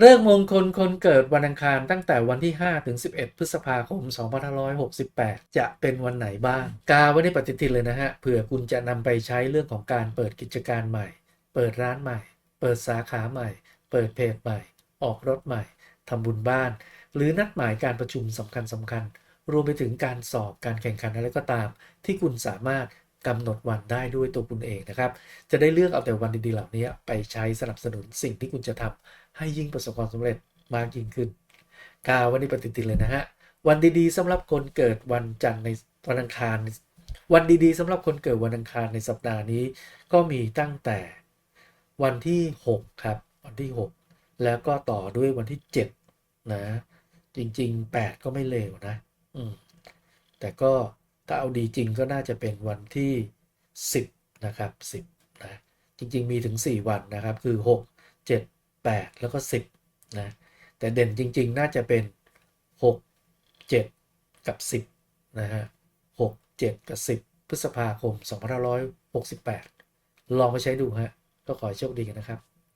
เรื่องมงคลคนเกิดวันอังคารตั้งแต่วันที่ 5 ถึง 11 พฤษภาคม 2568 จะเป็นวันไหนบ้าง กาไว้ในปฏิทินเลยนะฮะเผื่อคุณจะนำไปใช้เรื่องของการเปิดกิจการใหม่ เปิดร้านใหม่ เปิดสาขาใหม่ เปิดเพจใหม่ ออกรถใหม่ทำบุญบ้าน หรือนัดหมายการประชุมสำคัญสำคัญๆรวมไปถึงการสอบการแข่งขันอะไรก็ตาม ที่คุณสามารถ กำหนดวันได้ด้วยตัวคุณเองนะครับ จะได้เลือกเอาแต่วันดีๆเหล่านี้ไปใช้สนับสนุนสิ่งที่คุณจะทำให้ยิ่งประสบความสำเร็จมากยิ่งขึ้นกาวันนี้ปฏิทินเลยนะฮะ วันดีๆสำหรับคนเกิดวันจันทร์ในวันอังคาร วันดีๆสำหรับคนเกิดวันอังคารในสัปดาห์นี้ ก็มีตั้งแต่วันที่ 6 ครับ วันที่ 6 แล้วก็ต่อด้วยวันที่ 7 นะ จริง ๆ 8 ก็ไม่เลวนะ อืมแต่ก็ ถ้าเอาดีจริงก็น่าจะเป็นวันที่ 10 นะครับ 10 นะ จริง ๆ มีถึง 4 วันนะครับ คือ 6 7 8 แล้วก็ 10 นะ แต่เด่นจริง ๆ น่าจะเป็น 6 7 กับ 10 นะฮะ6 7 กับ 10 พฤษภาคม 2568 ลองไปใช้ดูฮะ ก็ขอให้โชคดีกันนะครับ